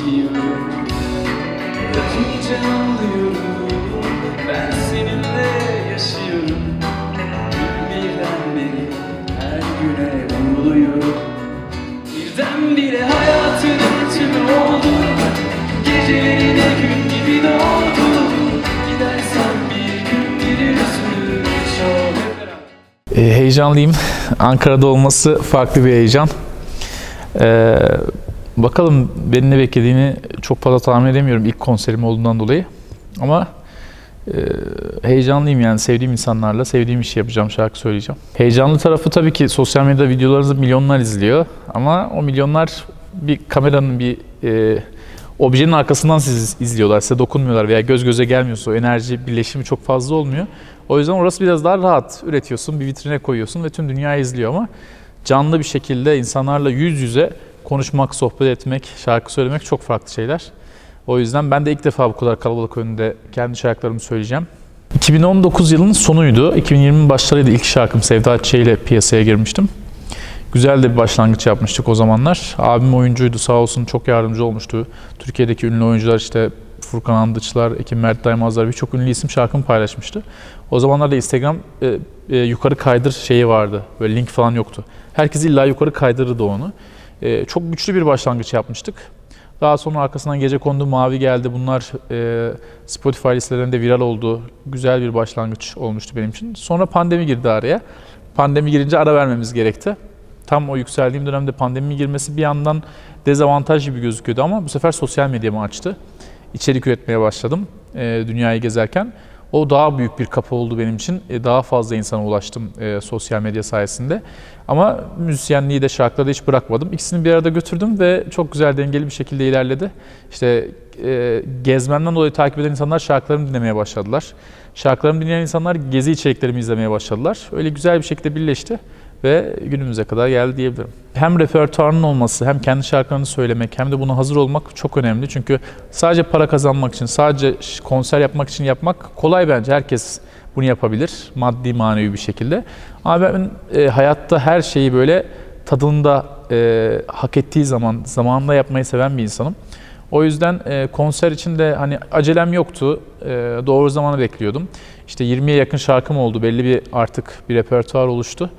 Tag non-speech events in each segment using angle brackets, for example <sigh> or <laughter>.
içime bekliyorum Bakınca anlıyorum Ben seninle yaşıyorum Birden beri her güne vuruluyorum Birdenbire hayatının tümü oldun Gecelerine gün gibi doğdun Gidersen bir gün biri üzülür çok hep beraber E, heyecanlıyım. Ankara'da olması farklı bir heyecan. E, bakalım beni ne beklediğini çok fazla tahmin edemiyorum ilk konserim olduğundan dolayı. Ama e, heyecanlıyım yani sevdiğim insanlarla sevdiğim işi yapacağım, şarkı söyleyeceğim. Heyecanlı tarafı tabii ki sosyal medyada videolarınızı milyonlar izliyor. Ama o milyonlar bir kameranın bir e, objenin arkasından sizi izliyorlar, size dokunmuyorlar veya göz göze gelmiyorsa o enerji birleşimi çok fazla olmuyor. O yüzden orası biraz daha rahat. Üretiyorsun, bir vitrine koyuyorsun ve tüm dünya izliyor ama canlı bir şekilde insanlarla yüz yüze konuşmak, sohbet etmek, şarkı söylemek çok farklı şeyler. O yüzden ben de ilk defa bu kadar kalabalık önünde kendi şarkılarımı söyleyeceğim. 2019 yılının sonuydu. 2020'nin başlarıydı ilk şarkım Sevda Çiçe ile piyasaya girmiştim. Güzel de bir başlangıç yapmıştık o zamanlar. Abim oyuncuydu sağ olsun çok yardımcı olmuştu. Türkiye'deki ünlü oyuncular işte Furkan Andıçlar, Ekim Mert Daymazlar birçok ünlü isim şarkımı paylaşmıştı. O zamanlarda Instagram e, e, yukarı kaydır şeyi vardı. Böyle link falan yoktu. Herkes illa yukarı kaydırırdı onu. E, çok güçlü bir başlangıç yapmıştık. Daha sonra arkasından Gece Kondu Mavi geldi. Bunlar e, Spotify listelerinde viral oldu. Güzel bir başlangıç olmuştu benim için. Sonra pandemi girdi araya. Pandemi girince ara vermemiz gerekti. Tam o yükseldiğim dönemde pandemi girmesi bir yandan dezavantaj gibi gözüküyordu ama bu sefer sosyal medyamı açtı. İçerik üretmeye başladım e, dünyayı gezerken. O daha büyük bir kapı oldu benim için. E, daha fazla insana ulaştım e, sosyal medya sayesinde. Ama müzisyenliği de şarkıları da hiç bırakmadım. İkisini bir arada götürdüm ve çok güzel dengeli bir şekilde ilerledi. İşte e, gezmemden dolayı takip eden insanlar şarkılarımı dinlemeye başladılar. Şarkılarımı dinleyen insanlar gezi içeriklerimi izlemeye başladılar. Öyle güzel bir şekilde birleşti ve günümüze kadar geldi diyebilirim. Hem repertuarının olması, hem kendi şarkılarını söylemek, hem de buna hazır olmak çok önemli. Çünkü sadece para kazanmak için, sadece konser yapmak için yapmak kolay bence. Herkes bunu yapabilir, maddi manevi bir şekilde. Ama ben e, hayatta her şeyi böyle tadında e, hak ettiği zaman, zamanında yapmayı seven bir insanım. O yüzden e, konser için de hani acelem yoktu. E, doğru zamanı bekliyordum. İşte 20'ye yakın şarkım oldu. Belli bir artık bir repertuar oluştu.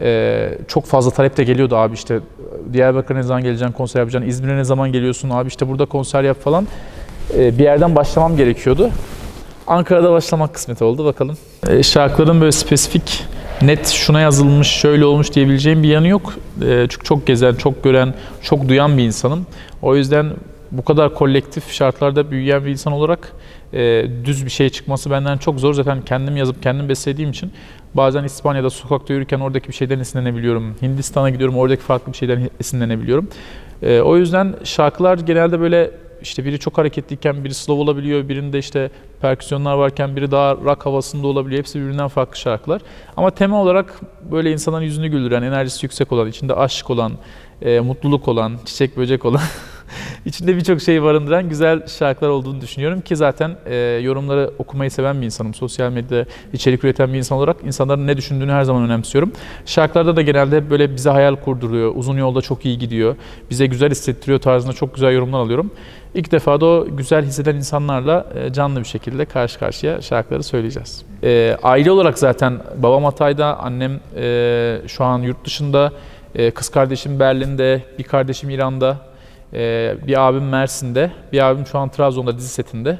Ee, çok fazla talep de geliyordu abi işte Diyarbakır'a ne zaman geleceksin konser yapacaksın, İzmir'e ne zaman geliyorsun abi işte burada konser yap falan. Ee, bir yerden başlamam gerekiyordu. Ankara'da başlamak kısmet oldu bakalım. Ee, şarkıların böyle spesifik, net şuna yazılmış, şöyle olmuş diyebileceğim bir yanı yok. Ee, çünkü çok gezen, çok gören, çok duyan bir insanım. O yüzden bu kadar kolektif şartlarda büyüyen bir insan olarak e, düz bir şey çıkması benden çok zor. Zaten kendim yazıp kendim beslediğim için bazen İspanya'da sokakta yürürken oradaki bir şeyden esinlenebiliyorum. Hindistan'a gidiyorum oradaki farklı bir şeyden esinlenebiliyorum. E, o yüzden şarkılar genelde böyle işte biri çok hareketliyken biri slow olabiliyor, birinde işte perküsyonlar varken biri daha rock havasında olabiliyor. Hepsi birbirinden farklı şarkılar. Ama tema olarak böyle insanların yüzünü güldüren, enerjisi yüksek olan, içinde aşk olan, e, mutluluk olan, çiçek böcek olan <laughs> <laughs> İçinde birçok şey barındıran güzel şarkılar olduğunu düşünüyorum ki zaten e, yorumları okumayı seven bir insanım. Sosyal medyada içerik üreten bir insan olarak insanların ne düşündüğünü her zaman önemsiyorum. Şarkılarda da genelde böyle bize hayal kurduruyor, uzun yolda çok iyi gidiyor, bize güzel hissettiriyor tarzında çok güzel yorumlar alıyorum. İlk defa da o güzel hisseden insanlarla e, canlı bir şekilde karşı karşıya şarkıları söyleyeceğiz. E, aile olarak zaten babam Hatay'da, annem e, şu an yurt dışında, e, kız kardeşim Berlin'de, bir kardeşim İran'da, ee, bir abim Mersin'de, bir abim şu an Trabzon'da dizi setinde.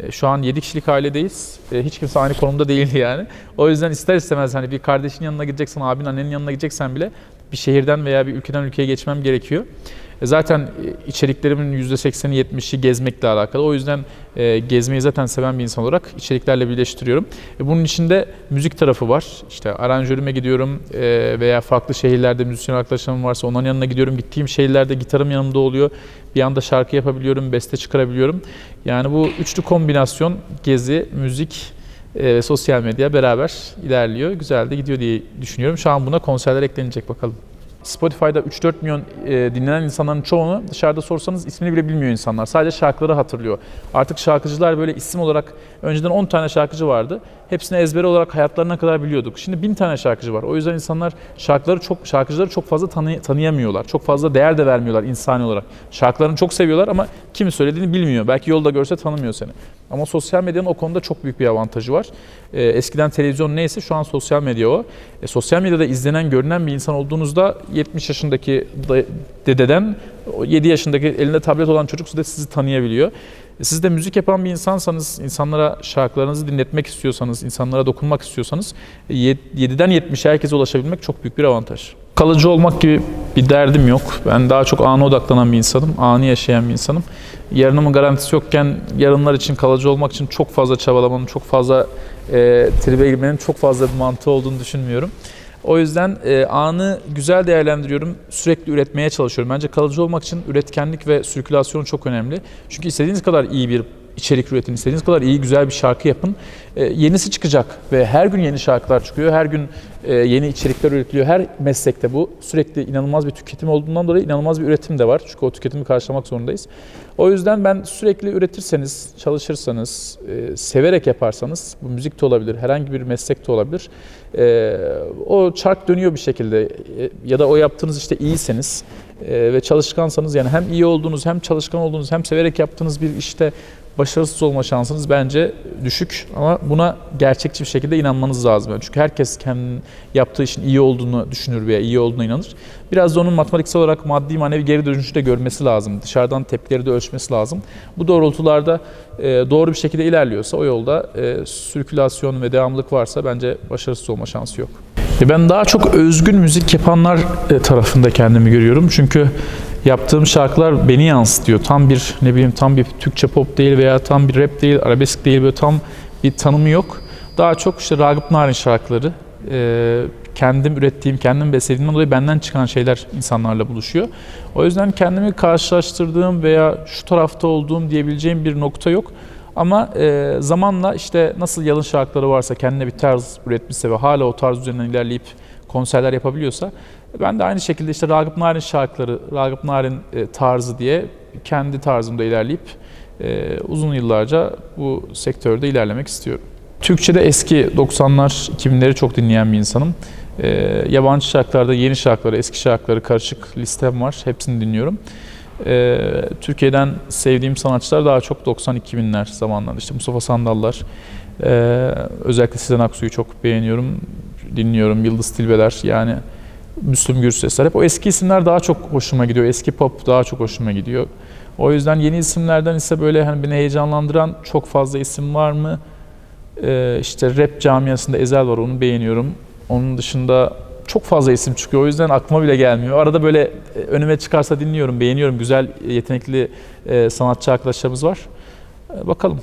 Ee, şu an 7 kişilik ailedeyiz. Ee, hiç kimse aynı konumda <laughs> değildi yani. O yüzden ister istemez hani bir kardeşin yanına gideceksen, abin annenin yanına gideceksen bile bir şehirden veya bir ülkeden ülkeye geçmem gerekiyor. E, Zaten e, içeriklerimin %80'i 70'i gezmekle alakalı. O yüzden e, gezmeyi zaten seven bir insan olarak içeriklerle birleştiriyorum. Bunun içinde müzik tarafı var. İşte aranjörüme gidiyorum veya farklı şehirlerde müzisyen arkadaşlarım varsa onların yanına gidiyorum. Gittiğim şehirlerde gitarım yanımda oluyor. Bir anda şarkı yapabiliyorum, beste çıkarabiliyorum. Yani bu üçlü kombinasyon gezi, müzik ve sosyal medya beraber ilerliyor. Güzel de gidiyor diye düşünüyorum. Şu an buna konserler eklenecek bakalım. Spotify'da 3-4 milyon e, dinlenen insanların çoğunu dışarıda sorsanız ismini bile bilmiyor insanlar. Sadece şarkıları hatırlıyor. Artık şarkıcılar böyle isim olarak önceden 10 tane şarkıcı vardı. Hepsini ezbere olarak hayatlarına kadar biliyorduk. Şimdi 1000 tane şarkıcı var. O yüzden insanlar şarkıları çok şarkıcıları çok fazla tanı- tanıyamıyorlar. Çok fazla değer de vermiyorlar insani olarak. Şarkılarını çok seviyorlar ama kimi söylediğini bilmiyor. Belki yolda görse tanımıyor seni. Ama sosyal medyanın o konuda çok büyük bir avantajı var. Ee, eskiden televizyon neyse şu an sosyal medya o. E, sosyal medyada izlenen, görünen bir insan olduğunuzda 70 yaşındaki da- dededen o 7 yaşındaki elinde tablet olan çocuk da sizi tanıyabiliyor. Siz de müzik yapan bir insansanız, insanlara şarkılarınızı dinletmek istiyorsanız, insanlara dokunmak istiyorsanız e, yed- 7'den 70'e herkese ulaşabilmek çok büyük bir avantaj. Kalıcı olmak gibi bir derdim yok. Ben daha çok ana odaklanan bir insanım, anı yaşayan bir insanım. Yarınımın garantisi yokken yarınlar için kalıcı olmak için çok fazla çabalamanın, çok fazla e, tribe girmenin çok fazla bir mantığı olduğunu düşünmüyorum. O yüzden e, anı güzel değerlendiriyorum. Sürekli üretmeye çalışıyorum. Bence kalıcı olmak için üretkenlik ve sirkülasyon çok önemli. Çünkü istediğiniz kadar iyi bir içerik üretin, istediğiniz kadar iyi güzel bir şarkı yapın. E, yenisi çıkacak ve her gün yeni şarkılar çıkıyor. Her gün e, yeni içerikler üretiliyor. Her meslekte bu. Sürekli inanılmaz bir tüketim olduğundan dolayı inanılmaz bir üretim de var. Çünkü o tüketimi karşılamak zorundayız. O yüzden ben sürekli üretirseniz, çalışırsanız, e, severek yaparsanız, bu müzik de olabilir, herhangi bir meslek de olabilir. e, o çark dönüyor bir şekilde. E, ya da o yaptığınız işte iyiyseniz e, ve çalışkansanız yani hem iyi olduğunuz, hem çalışkan olduğunuz, hem severek yaptığınız bir işte başarısız olma şansınız bence düşük ama buna gerçekçi bir şekilde inanmanız lazım. Çünkü herkes kendi yaptığı işin iyi olduğunu düşünür veya iyi olduğuna inanır. Biraz da onun matematiksel olarak maddi manevi geri dönüşü de görmesi lazım. Dışarıdan tepkileri de ölçmesi lazım. Bu doğrultularda e, doğru bir şekilde ilerliyorsa o yolda e, sirkülasyon ve devamlılık varsa bence başarısız olma şansı yok. E, Ben daha çok özgün müzik yapanlar tarafında kendimi görüyorum. Çünkü yaptığım şarkılar beni yansıtıyor. Tam bir ne bileyim tam bir Türkçe pop değil veya tam bir rap değil, arabesk değil böyle tam bir tanımı yok. Daha çok işte Ragıp Narin şarkıları. e, kendim ürettiğim, kendim beslediğimden dolayı benden çıkan şeyler insanlarla buluşuyor. O yüzden kendimi karşılaştırdığım veya şu tarafta olduğum diyebileceğim bir nokta yok. Ama e, zamanla işte nasıl yalın şarkıları varsa kendine bir tarz üretmişse ve hala o tarz üzerinden ilerleyip konserler yapabiliyorsa ben de aynı şekilde işte Ragıp Narin şarkıları, Ragıp Narin e, tarzı diye kendi tarzımda ilerleyip e, uzun yıllarca bu sektörde ilerlemek istiyorum. Türkçe'de eski 90'lar, 2000'leri çok dinleyen bir insanım. E, yabancı şarkılarda yeni şarkıları, eski şarkıları karışık listem var. Hepsini dinliyorum. E, Türkiye'den sevdiğim sanatçılar daha çok 90-2000'ler zamanlarında. İşte Mustafa Sandallar, özellikle Sezen Aksu'yu çok beğeniyorum, dinliyorum. Yıldız Tilbeler yani Müslüm Gürsesler. Hep o eski isimler daha çok hoşuma gidiyor. Eski pop daha çok hoşuma gidiyor. O yüzden yeni isimlerden ise böyle hani beni heyecanlandıran çok fazla isim var mı? Ee, işte rap camiasında Ezel var onu beğeniyorum. Onun dışında çok fazla isim çıkıyor. O yüzden aklıma bile gelmiyor. Arada böyle e, önüme çıkarsa dinliyorum, beğeniyorum. Güzel, yetenekli e, sanatçı arkadaşlarımız var. E, Bakalım.